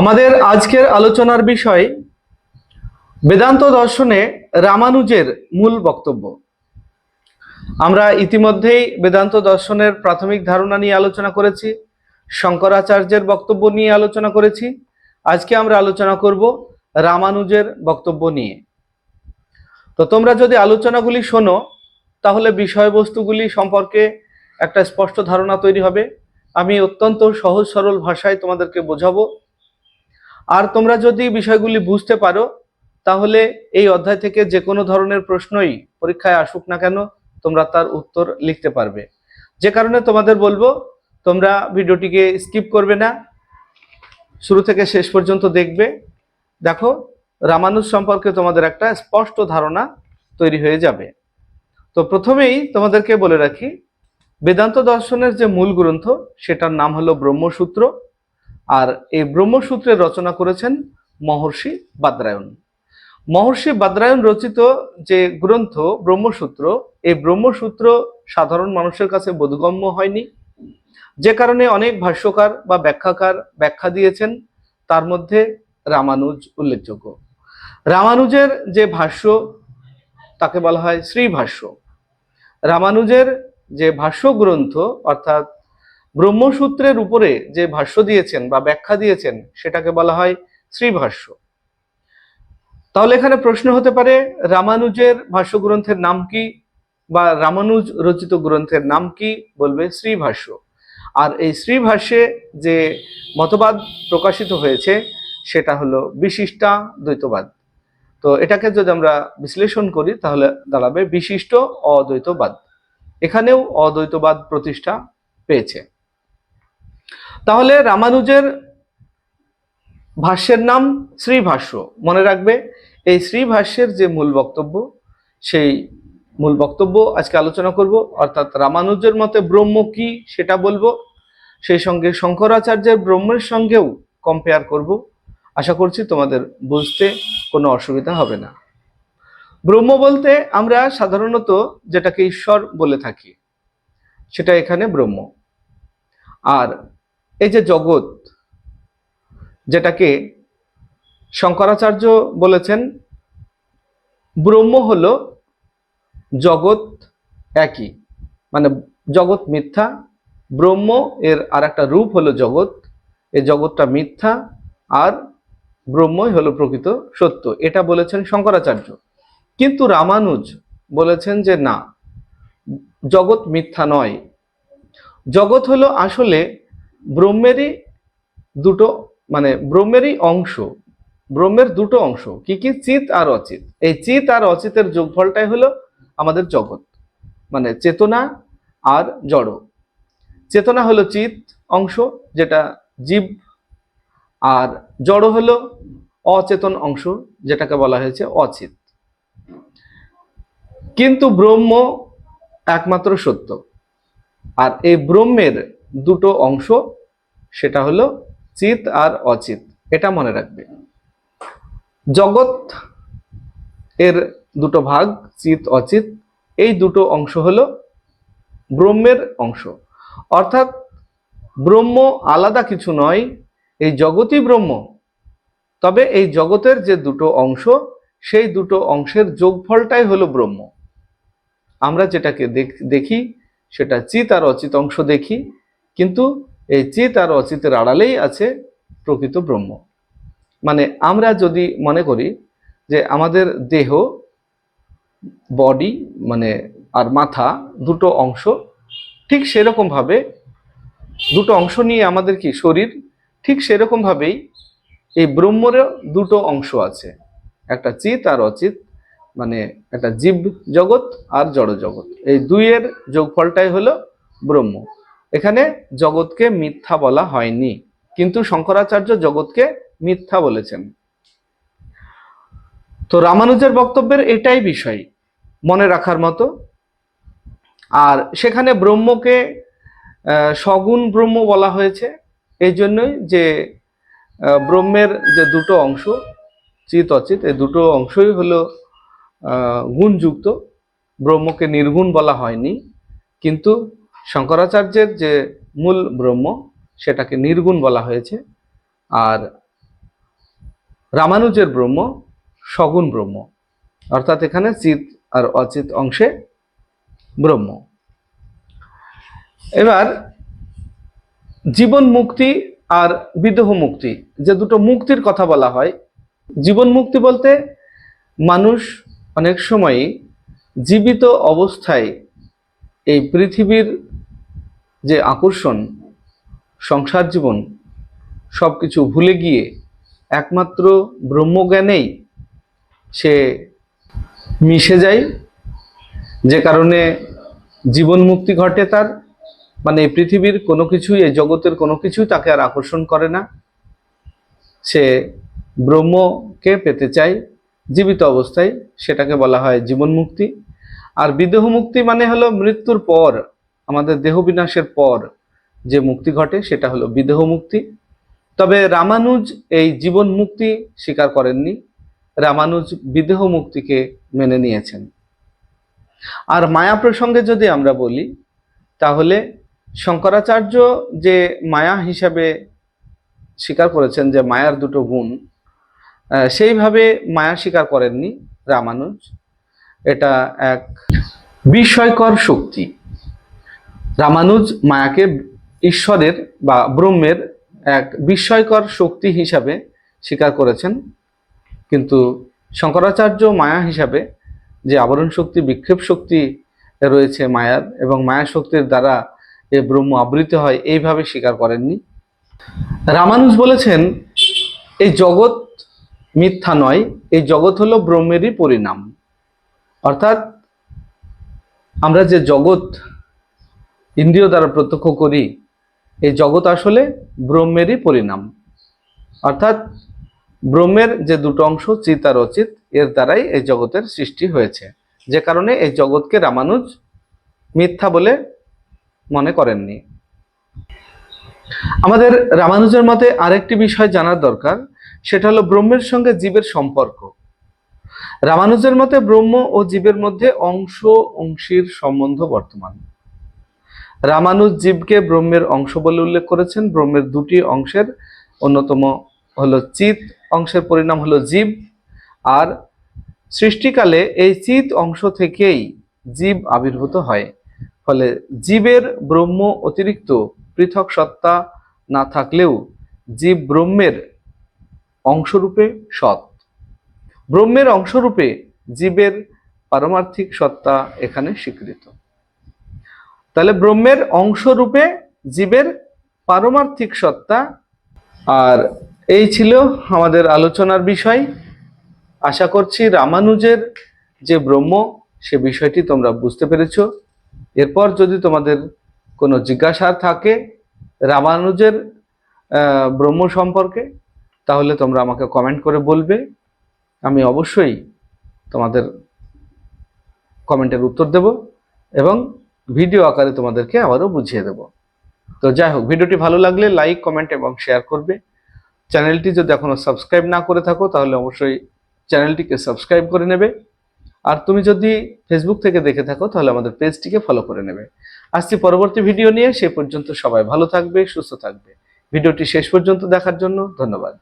আমাদের আজকের আলোচনার বিষয় বেদান্ত দর্শনে রামানুজের মূল বক্তব্য। আমরা ইতিমধ্যেই বেদান্ত দর্শনের প্রাথমিক ধারণা নিয়ে আলোচনা করেছি, শঙ্করাচার্যের বক্তব্য নিয়ে আলোচনা করেছি। আজকে আমরা আলোচনা করব রামানুজের বক্তব্য নিয়ে। তো তোমরা যদি আলোচনাগুলি শোনো, তাহলে বিষয়বস্তুগুলি সম্পর্কে একটা স্পষ্ট ধারণা তৈরি হবে। আমি অত্যন্ত সহজ সরল ভাষায় তোমাদেরকে বোঝাবো। আর তোমরা যদি বিষয়গুলি বুঝতে পারো, তাহলে এই অধ্যায় থেকে যে কোনো ধরনের প্রশ্নই পরীক্ষায় আসুক না কেন, তোমরা তার উত্তর লিখতে পারবে। যে কারণে তোমাদের বলব, তোমরা ভিডিওটিকে স্কিপ করবে না, শুরু থেকে শেষ পর্যন্ত দেখবে। দেখো, রামানুজ সম্পর্কে তোমাদের একটা স্পষ্ট ধারণা তৈরি হয়ে যাবে। তো প্রথমেই তোমাদেরকে বলে রাখি, বেদান্ত দর্শনের যে মূল গ্রন্থ, সেটার নাম হলো ব্রহ্মসূত্র। আর এই ব্রহ্মসূত্রের রচনা করেছেন মহর্ষি বাদরায়ণ। মহর্ষি বাদরায়ণ রচিত যে গ্রন্থ ব্রহ্মসূত্র, এই ব্রহ্মসূত্র সাধারণ মানুষের কাছে বোধগম্য হয়নি। যে কারণে অনেক ভাষ্যকার বা ব্যাখ্যাকার ব্যাখ্যা দিয়েছেন, তার মধ্যে রামানুজ উল্লেখযোগ্য। রামানুজের যে ভাষ্য, তাকে বলা হয় শ্রীভাষ্য। রামানুজের যে ভাষ্য গ্রন্থ অর্থাৎ ব্রহ্মসূত্রের উপরে যে ভাষ্য দিয়েছেন বা ব্যাখ্যা দিয়েছেন, সেটাকে বলা হয় শ্রীভাষ্য। তাহলে এখানে প্রশ্ন হতে পারে, রামানুজের ভাষ্য গ্রন্থের নাম কি বা রামানুজ রচিত গ্রন্থের নাম কি বলবে শ্রীভাষ্য। আর এই শ্রীভাষ্যে যে মতবাদ প্রকাশিত হয়েছে, সেটা হলো বিশিষ্টা দ্বৈতবাদ। তো এটাকে যদি আমরা বিশ্লেষণ করি, তাহলে দাঁড়াবে বিশিষ্ট অদ্বৈতবাদ। এখানেও অদ্বৈতবাদ প্রতিষ্ঠা পেয়েছে। তাহলে রামানুজের ভাষ্যের নাম শ্রীভাষ্য। মনে রাখবে, এই শ্রীভাষ্যের যে মূল বক্তব্য, সেই মূল বক্তব্য আজকে আলোচনা করব। অর্থাৎ রামানুজের মতে ব্রহ্ম কি সেটা বলব। সেই সঙ্গে শঙ্করাচার্যের ব্রহ্মের সঙ্গেও কম্পেয়ার করব। আশা করছি তোমাদের বুঝতে কোনো অসুবিধা হবে না। ব্রহ্ম বলতে আমরা সাধারণত যেটাকে ঈশ্বর বলে থাকি, সেটা এখানে ব্রহ্ম। আর এই যে জগৎ, যেটাকে শঙ্করাচার্য বলেছেন, ব্রহ্ম হল জগৎ একই মানে জগৎ মিথ্যা, ব্রহ্ম এর আর একটা রূপ হলো জগৎ, এই জগৎটা মিথ্যা, আর ব্রহ্মই হলো প্রকৃত সত্য, এটা বলেছেন শঙ্করাচার্য। কিন্তু রামানুজ বলেছেন যে না, জগৎ মিথ্যা নয়। জগৎ হলো আসলে ব্রহ্মেরই দুটো মানে ব্রহ্মেরই অংশ, ব্রহ্মের দুটো অংশ, কি কি? চিত আর অচিত এই চিত আর অচিতের যোগফলটাই হলো আমাদের জগৎ মানে চেতনা আর জড়। চেতনা হলো চিত অংশ, যেটা জীব, আর জড় হলো অচেতন অংশ, যেটাকে বলা হয়েছে অচিত কিন্তু ব্রহ্ম একমাত্র সত্য, আর এই ব্রহ্মের দুটো অংশ সেটা হলো চিত আর অচিত, এটা মনে রাখবে। জগৎ এর দুটো ভাগ, চিত, অচিত, এই দুটো অংশ হলো ব্রহ্মের অংশ। অর্থাৎ ব্রহ্ম আলাদা কিছু নয়, এই জগতই ব্রহ্ম। তবে এই জগতের যে দুটো অংশ, সেই দুটো অংশের যোগফলটাই হলো ব্রহ্ম। আমরা যেটাকে দেখ- সেটা চিত আর অচিত অংশ দেখি, কিন্তু এই চিত আর অচিতের আড়ালেই আছে প্রকৃত ব্রহ্ম। মানে আমরা যদি মনে করি যে আমাদের দেহ বডি মানে আর মাথা দুটো অংশ, ঠিক সেরকমভাবে দুটো অংশ নিয়ে আমাদের কি শরীর, ঠিক সেরকমভাবেই এই ব্রহ্মরও দুটো অংশ আছে। একটা চিত আর অচিত মানে একটা জীব জগৎ আর জড় জগৎ এই দুইয়ের যোগফলটাই হলো ব্রহ্ম। এখানে জগৎকে মিথ্যা বলা হয়নি, কিন্তু শঙ্করাচার্য জগৎকে মিথ্যা বলেছেন। তো রামানুজের বক্তব্যের এটাই বিষয় মনে রাখার মতো। আর সেখানে ব্রহ্মকে সগুণ ব্রহ্ম বলা হয়েছে, এই জন্যই যে ব্রহ্মের যে দুটো অংশ চিত অচিত এই দুটো অংশই হলো গুণযুক্ত। ব্রহ্মকে নির্গুণ বলা হয়নি, কিন্তু শঙ্করাচার্যের যে মূল ব্রহ্ম, সেটাকে নির্গুণ বলা হয়েছে। আর রামানুজের ব্রহ্ম সগুণ ব্রহ্ম। অর্থাৎ এখানে চিত আর অচিত অংশে ব্রহ্ম। এবার জীবন মুক্তি আর বিদেহ মুক্তি যে দুটো মুক্তির কথা বলা হয় জীবন মুক্তি বলতে মানুষ অনেক সময়ই জীবিত অবস্থায় এই পৃথিবীর যে আকর্ষণ, সংসার জীবন সব কিছু ভুলে গিয়ে একমাত্র ব্রহ্মজ্ঞানেই সে মিশে যায়, যে কারণে জীবন মুক্তি ঘটে তার মানে পৃথিবীর কোনো কিছুই, এই জগতের কোনো কিছুই তাকে আর আকর্ষণ করে না। সে ব্রহ্মকে পেতে চায়, জীবিত অবস্থায়, সেটাকে বলা হয় জীবন মুক্তি। আর বিদেহ মুক্তি মানে হলো মৃত্যুর পর। আমাদের দেহ বিনাশের পর যে মুক্তি ঘটে, সেটা হলো বিদেহ মুক্তি। তবে রামানুজ এই জীবন মুক্তি স্বীকার করেননি। রামানুজ বিদেহ মুক্তিকে মেনে নিয়েছেন। আর মায়া প্রসঙ্গে যদি আমরা বলি, তাহলে শঙ্করাচার্য যে মায়া হিসাবে স্বীকার করেছেন যে মায়ার দুটো গুণ সেইভাবে মায়া স্বীকার করেননি রামানুজ। এটা এক বিস্ময়কর শক্তি। রামানুজ মায়াকে ঈশ্বরের বা ব্রহ্মের এক বিস্ময়কর শক্তি হিসাবে স্বীকার করেছেন। কিন্তু শঙ্করাচার্য মায়া হিসাবে যে আবরণ শক্তি, বিক্ষেপ শক্তি রয়েছে মায়ার এবং মায়া শক্তির দ্বারা এ ব্রহ্ম আবৃত হয়, এইভাবে স্বীকার করেননি। রামানুজ বলেছেন, এই জগৎ মিথ্যা নয়, এই জগৎ হলো ব্রহ্মেরই পরিণাম। অর্থাৎ আমরা যে জগৎ ইন্দ্রিয় দ্বারা প্রত্যক্ষ করি, এই জগৎ আসলে ব্রহ্মেরই পরিণাম। অর্থাৎ ব্রহ্মের যে দুটো অংশ চিত আর অচিত এর দ্বারাই এই জগতের সৃষ্টি হয়েছে। যে কারণে এই জগৎকে রামানুজ মিথ্যা বলে মনে করেননি। আমাদের রামানুজের মতে আরেকটি বিষয় জানার দরকার, সেটা হলো ব্রহ্মের সঙ্গে জীবের সম্পর্ক। রামানুজের মতে ব্রহ্ম ও জীবের মধ্যে অংশ অংশীর সম্বন্ধ বর্তমান। রামানুজ জীবকে ব্রহ্মের অংশ বলে উল্লেখ করেছেন। ব্রহ্মের দুটি অংশের অন্যতম হলো চিত, অংশের পরিণাম হলো জীব। আর সৃষ্টিকালে এই চিত অংশ থেকেই জীব আবির্ভূত হয়। ফলে জীবের ব্রহ্ম অতিরিক্ত পৃথক সত্তা না থাকলেও জীব ব্রহ্মের অংশরূপে সৎ। ব্রহ্মের অংশরূপে জীবের পারমার্থিক সত্তা এখানে স্বীকৃত। তাহলে ব্রহ্মের অংশরূপে জীবের পারমার্থিক সত্তা। আর এই ছিল আমাদের আলোচনার বিষয়। আশা করছি রামানুজের যে ব্রহ্ম, সে বিষয়টি তোমরা বুঝতে পেরেছ। এরপর যদি তোমাদের কোনো জিজ্ঞাসা থাকে রামানুজের ব্রহ্ম সম্পর্কে, তাহলে তোমরা আমাকে কমেন্ট করে বলবে। আমি অবশ্যই তোমাদের কমেন্টের উত্তর দেব এবং ভিডিও আকারে তোমাদেরকে আবারও বুঝিয়ে দেব। তো যাই হোক, ভিডিওটি ভালো লাগলে লাইক কমেন্ট এবং শেয়ার করবে। চ্যানেলটি যদি এখনও সাবস্ক্রাইব না করে থাকো, তাহলে অবশ্যই চ্যানেলটিকে সাবস্ক্রাইব করে নেবে। আর তুমি যদি ফেসবুক থেকে দেখে থাকো, তাহলে আমাদের পেজটিকে ফলো করে নেবে। আসছি পরবর্তী ভিডিও নিয়ে, সে পর্যন্ত সবাই ভালো থাকবে, সুস্থ থাকবে। ভিডিওটি শেষ পর্যন্ত দেখার জন্য ধন্যবাদ।